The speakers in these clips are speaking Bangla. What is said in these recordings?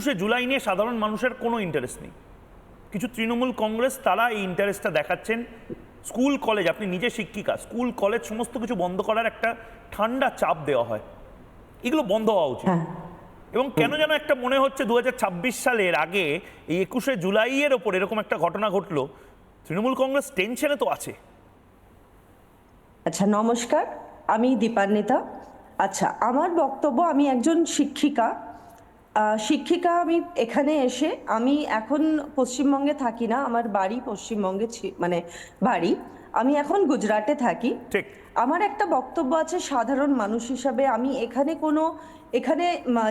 একুশে জুলাই নিয়ে সাধারণ মানুষের কোনো ইন্টারেস্ট নেই। কিছু তৃণমূল কংগ্রেস তারা এই ইন্টারেস্টটা দেখাচ্ছেন। স্কুল কলেজ আপনি নিজে শিক্ষিকা স্কুল কলেজ সমস্ত কিছু বন্ধ করার একটা ঠান্ডা চাপ দেওয়া হয়। এগুলো বন্ধ হওয়া উচিত। হ্যাঁ। এবং কেন যেন একটা মনে হচ্ছে দু হাজার ছাব্বিশ সালের আগে এই একুশে জুলাইয়ের ওপর এরকম একটা ঘটনা ঘটলো তৃণমূল কংগ্রেস টেনশনে তো আছে। আচ্ছা নমস্কার। আমি দীপান্বিতা। আচ্ছা আমার বক্তব্য আমি একজন শিক্ষিকা শিক্ষিকা আমি এখানে এসে আমি এখন পশ্চিমবঙ্গে থাকি না আমার বাড়ি পশ্চিমবঙ্গে মানে বাড়ি। আমি এখন গুজরাটে থাকি। ঠিক। আমার একটা বক্তব্য আছে সাধারণ মানুষ হিসাবে। আমি এখানে কোনো এখানে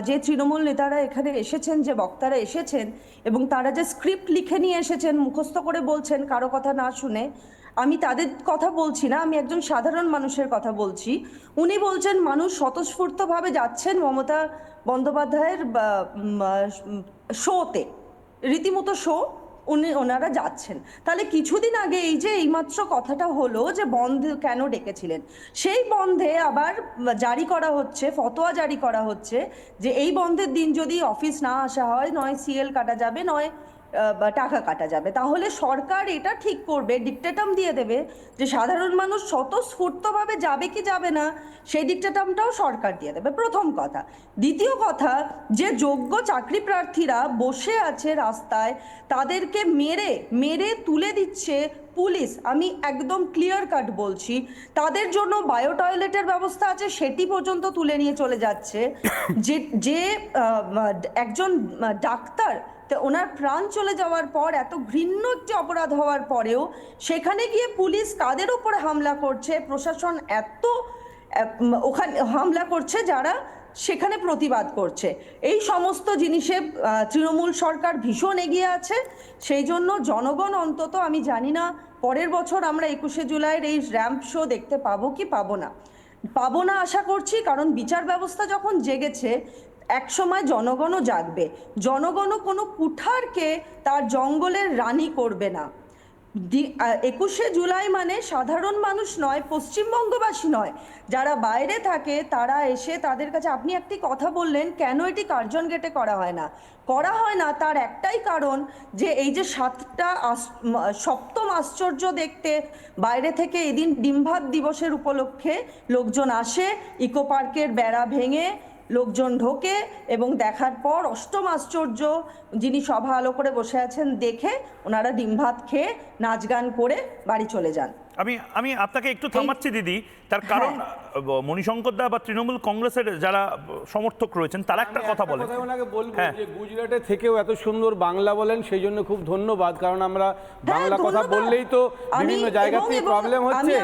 যে তৃণমূল নেতারা এখানে এসেছেন যে বক্তারা এসেছেন এবং তারা যে স্ক্রিপ্ট লিখে নিয়ে এসেছেন মুখস্থ করে বলছেন কারও কথা না শুনে আমি তাদের কথা বলছি না, আমি একজন সাধারণ মানুষের কথা বলছি। উনি বলছেন, মানুষ স্বতঃস্ফূর্তভাবে যাচ্ছেন মমতা বন্দ্যোপাধ্যায়ের শোতে। রীতিমতো শো উনি, ওনারা যাচ্ছেন। তাহলে কিছুদিন আগে এই যে এইমাত্র কথাটা হলো যে বন্ধ কেন ডেকেছিলেন, সেই বন্ধে আবার জারি করা হচ্ছে, ফতোয়া জারি করা হচ্ছে যে এই বন্ধের দিন যদি অফিস না আসা হয়, নয় সিএল কাটা যাবে, নয় টাকা কাটা যাবে। তাহলে সরকার এটা ঠিক করবে ডিকটেটাম দিয়ে দেবে যে সাধারণ মানুষ স্বতঃস্ফূর্তভাবে যাবে কি যাবে না, সেই ডিকটেটামটাও সরকার দিয়ে দেবে। প্রথম কথা। দ্বিতীয় কথা, যে যোগ্য চাকরি প্রার্থীরা বসে আছে রাস্তায়, তাদেরকে মেরে মেরে তুলে দিচ্ছে পুলিশ। আমি একদম ক্লিয়ার কাট বলছি। তাদের জন্য বায়ো টয়লেটের ব্যবস্থা আছে, সেটি পর্যন্ত তুলে নিয়ে চলে যাচ্ছে। যে যে একজন ডাক্তার তো ওনার প্রাণ চলে যাওয়ার পর, এত ঘৃণ্য একটি অপরাধ হওয়ার পরেও সেখানে গিয়ে পুলিশ কাদের উপরে হামলা করছে, প্রশাসন এত ওখানে হামলা করছে যারা সেখানে প্রতিবাদ করছে। এই সমস্ত জিনিসে তৃণমূল সরকার ভীষণ এগিয়ে আছে। সেই জন্য জনগণ অন্তত, আমি জানি না, পরের বছর আমরা একুশে জুলাইয়ের এই র্যাম্প শো দেখতে পাবো কি পাবো না। পাবো না আশা করছি, কারণ বিচার ব্যবস্থা যখন জেগেছে একসময় জনগণও জাগবে। জনগণও কোনো কুঠারকে তার জঙ্গলের রানী করবে না। একুশে জুলাই মানে সাধারণ মানুষ নয়, পশ্চিমবঙ্গবাসী নয়। যারা বাইরে থাকে, তারা এসে তাদের কাছে, আপনি একটি কথা বললেন, কেন এটি কার্জন গেটে করা হয় না? করা হয় না তার একটাই কারণ যে, এই যে সাতটা সপ্তম আশ্চর্য দেখতে বাইরে থেকে এদিন ডিম্ভাত দিবসের উপলক্ষে লোকজন আসে, ইকো পার্কের বেড়া ভেঙে লোকজন ঢোকে এবং দেখার পর অষ্টম আশ্চর্য যিনি সভা আলো করে বসে আছেন দেখে ওনারা ডিম ভাত খেয়ে নাচ গান করে বাড়ি চলে যান। আমি আমি আপনাকে একটু থামাচ্ছি দিদি তার কারণ মণিশঙ্কর দা বা তৃণমূল কংগ্রেসের যারা সমর্থক রয়েছেন তারা একটা কথা বলেন ওনাকে বলব হ্যাঁ। যে গুজরাটে থেকেও এত সুন্দর বাংলা বলেন সেই জন্য খুব ধন্যবাদ কারণ আমরা বাংলা কথা বললেই তো বিভিন্ন এবং প্রবলেম হচ্ছে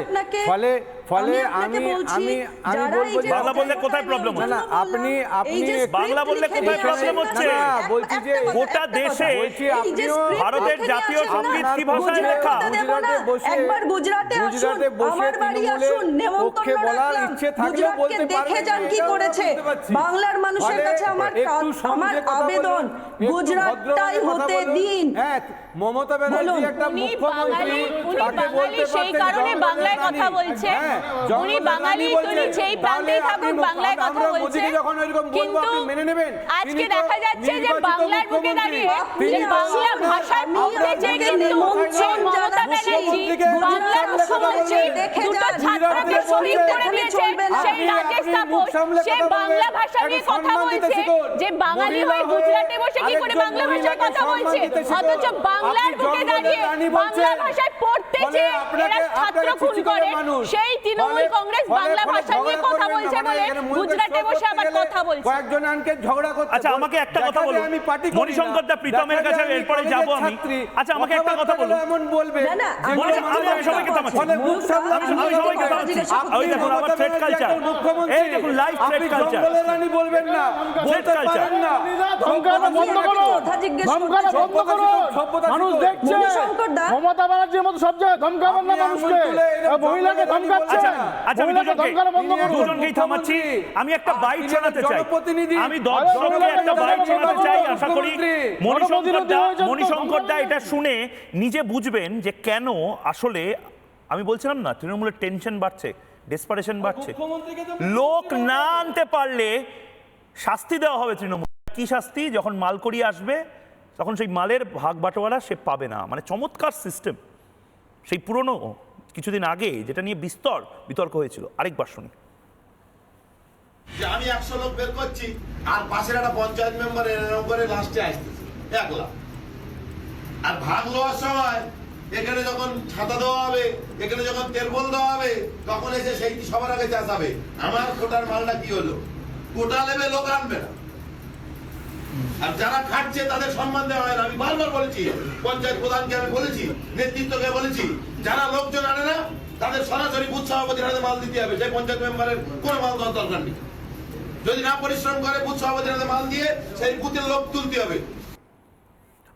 ফলে ফলে আমি আমি আমি বলব বাংলা বললে কোথায় প্রবলেম বললাম, না, আপনি- আপনি বাংলা বললে কোথায় প্রবলেম হচ্ছে? বলছি যে গোটা দেশে। বলছি এই আপনিও ভারতের জাতীয় না, কি ভাষায় গুজরাটে- লেখা? গুজরাটে বসে একবার গুজরাটে গুজরাটে বসে আমার বাড়ি আসুন নেমন্তন্ন রাখলাম গুজরাটকে দেখে যান কি করেছে বাংলার মানুষের কাছে আমার আমার আবেদন গুজরাটটাই হতে দিন মমতা ব্যানার্জি একটা উনি মুখ্যমন্ত্রী বাঙালি, উনি তাকে বাঙালি, বলতে সেই কারণে বাংলায় কথা রানী। বলছেন। হ্যাঁ, উনি বাঙালি, বলছেন। যেই প্রান্তেই আপনি বাংলায় কথা। মোদিকে যখন এরকম বলব কিন্তু আপনি মেনে নেবেন আজকে দেখা যাচ্ছে যে বাংলার মুখ্যমন্ত্রী। দাঁড়িয়ে তিনি যে বাংলা ভাষার আমি যে কিন্তু মমতা ব্যানার্জি বাংলার যে বাঙালি হয়ে গুজরাটে বসে কি করে বাংলা ভাষায় কথা বলছে? অথচ বাংলার বুকে দাঁড়িয়ে বাংলা ভাষায় পড়তে চেয়ে এরা ছাত্র খুন করে। সেই তৃণমূল কংগ্রেস বাংলা ভাষা নিয়ে ঝগড়া কথা বলছে বলে গুজরাটে বসে আবার কথা বলছে। কয়েকজন আনকে ঝগড়া করতে আচ্ছা আমাকে একটা কথা বলুন। আমি পার্টি করি মণিশঙ্কর দা প্রীতমের কাছে এরপরে যাব আমি। আচ্ছা আমাকে একটা কথা বলুন। এমন বলবে না, আমি- সবাইকে এই দেখুন লাইভ কালচার রানী বলবেন না বলতে পারেন না। ধমকানো বন্ধ ধমকানো বন্ধ মানুষ দেখছে। মমতা ব্যানার্জির মতো সব জায়গায় ধমকাবেন না মানুষকে। মহিলাকে আচ্ছা আচ্ছা আমি ধমকানো বন্ধ করুন দুজনকেই থামাচ্ছি। আমি একটা বাইট তিনি শোনাতে চাই। আমি দর্শককে একটা বাইট ধমকানো শোনাতে চাই আশা করি। মণিশঙ্কর দা মণিশঙ্কর দা এটা শুনে নিজে বুঝবেন যে কেন আসলে আমি বলছিলাম না তৃণমূলের টেনশন বাড়ছে ডেসপারেশন বাড়ছে। লোক না আনতে পারলে শাস্তি দেওয়া হবে তৃণমূল। কি শাস্তি? যখন মাল করিয়ে আসবে তখন সেই মালের ভাগ বাটোয়ারা সে পাবে না। মানে চমৎকার সিস্টেম সেই পুরনো কিছুদিন আগে যেটা নিয়ে বিস্তর বিতর্ক হয়েছিল। আরেকবার শুনি। যে আমি একশো লোক বের করছি আর পাশের একটা পঞ্চায়েত মেম্বার এরকম করে লাস্টে আসতেছে। একলা। আর ভাগ লওয়ার সময় এখানে যখন ছাতা দেওয়া হবে, এখানে যখন তেলবল দেওয়া হবে, তখন এসে সেই সবার আগে চাষাবে আমার কোটার মালটা কি হলো? কোটা নেবে, লোক আনবে না। আর যারা খাটছে, তাদের সম্মান দেওয়া হয় না। আমি বারবার বলেছি, পঞ্চায়েত প্রধানকে আমি বলেছি, নেতৃত্বকে বলেছি, যারা লোকজন আনে না, তাদের সরাসরি বুথ সভাপতির হাতে মাল দিতে হবে। সেই পঞ্চায়েত মেম্বারের কোনো মাল দেওয়ার দরকার নেই। যদি না পরিশ্রম করে, বুথ সভাপতির হাতে মাল দিয়ে সেই বুথের লোক তুলতে হবে।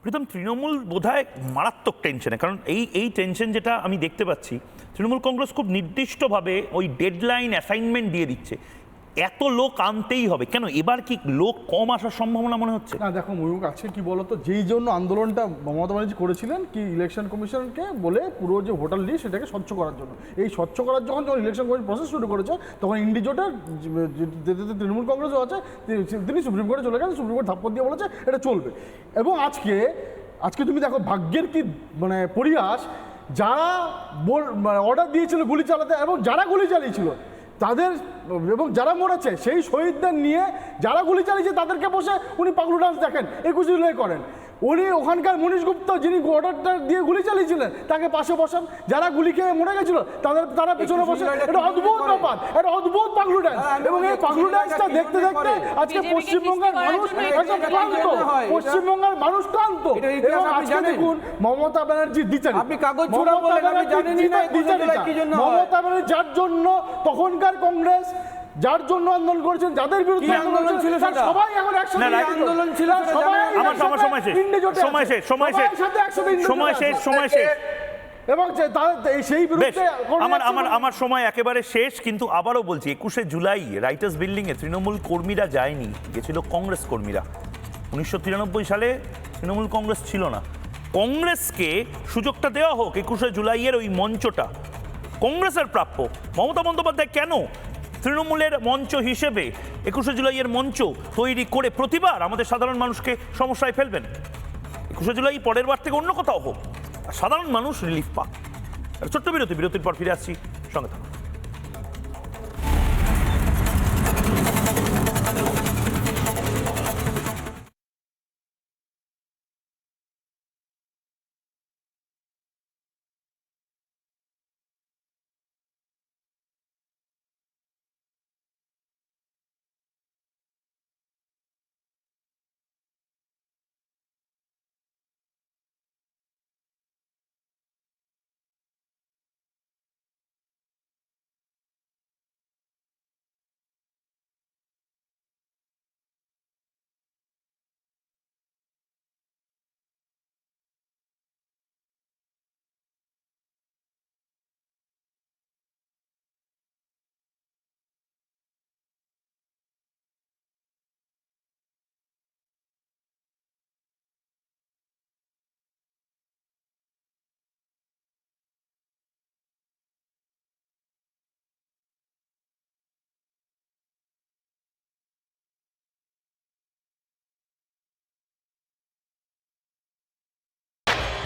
প্রীতম, তৃণমূল বোধহয় মারাত্মক টেনশনে কারণ এই এই টেনশন যেটা আমি দেখতে পাচ্ছি, তৃণমূল কংগ্রেস খুব নির্দিষ্টভাবে ওই ডেডলাইন অ্যাসাইনমেন্ট দিয়ে দিচ্ছে। এত লোক আনতেই হবে। কেন? এবার কি লোক কম আসার সম্ভাবনা মনে হচ্ছে? না, দেখো ময়ূক আছে কি বলতো? যেই জন্য আন্দোলনটা মমতা ব্যানার্জি করেছিলেন কি ইলেকশন কমিশনকে বলে পুরো যে ভোটার লিস্ট সেটাকে স্বচ্ছ করার জন্য। এই স্বচ্ছ করার যখন যখন ইলেকশন কমিশন প্রসেস শুরু করেছে, তখন ইন্ডিজোটের তৃণমূল কংগ্রেসও আছে তিনি- সুপ্রিম কোর্টে চলে গেছেন সুপ্রিম কোর্ট থাপ্পড় দিয়ে বলেছে, এটা চলবে। এবং আজকে আজকে তুমি দেখো, ভাগ্যের কি মানে পরিহাস, যারা অর্ডার দিয়েছিল গুলি চালাতে, এবং যারা গুলি চালিয়েছিল তাদের, এবং যারা মরেছে, সেই শহীদদের নিয়ে যারা গুলি চালিয়েছে, তাদেরকে বসে উনি পাগলু ডান্স দেখেন, একুশে জুলাই করেন। উনি ওখানকার মনীষ গুপ্ত যিনি অর্ডারটা দিয়ে গুলি চালিয়েছিলেন তাকে পাশে বসান। যারা গুলি খেয়ে মরে গেছিল তাদের তারা পেছনে বসে এটা অদ্ভুত? ব্যাপার এটা অদ্ভুত পাগলু ডান্স হ্যাঁ, এবং এই পাগলু ডান্সটা দেখতে দেখতে আজকে পশ্চিমবঙ্গের মানুষ একদম ক্লান্ত। হয়? পশ্চিমবঙ্গের মানুষ ক্লান্ত। এটা এবং আজকে দেখুন মমতা ব্যানার্জির দ্বিচারিতা আপনি কাগজ ছোড়া মমতা বললেন, আমি ব্যানার্জির না একুশে কি জন্য মমতা ব্যানার্জি যার জন্য তখনকার কংগ্রেস যার জন্য আন্দোলন করেছেন যাদের বিরুদ্ধে আন্দোলন ছিল সবাই এখন একসাথে না, আন্দোলন ছিল সবাই আমার সময় শেষ। সময় শেষ সময় শেষ। সময় শেষ সময় শেষ। এবং সেই বিরুদ্ধে আমার আমার আমার সময় একেবারে শেষ কিন্তু আবারও বলছি একুশে জুলাই রাইটার্স বিল্ডিং এ তৃণমূল কর্মীরা যায়নি। গেছিল কংগ্রেস কর্মীরা। উনিশশো তিরানব্বই সালে তৃণমূল কংগ্রেস ছিল না। কংগ্রেসকে সুযোগটা দেওয়া হোক একুশে জুলাইয়ের ওই মঞ্চটা। কংগ্রেসের প্রাপ্য। মমতা বন্দ্যোপাধ্যায় কেন তৃণমূলের মঞ্চ হিসেবে একুশে জুলাইয়ের মঞ্চ তৈরি করে প্রতিবার আমাদের সাধারণ মানুষকে সমস্যায় ফেলবেন। একুশে জুলাই পরের বার থেকে অন্য কোথাও হোক সাধারণ মানুষ রিলিফ পাক। ছোট্ট বিরতি, বিরতির পর ফিরে আসছি সঙ্গে থাকুন।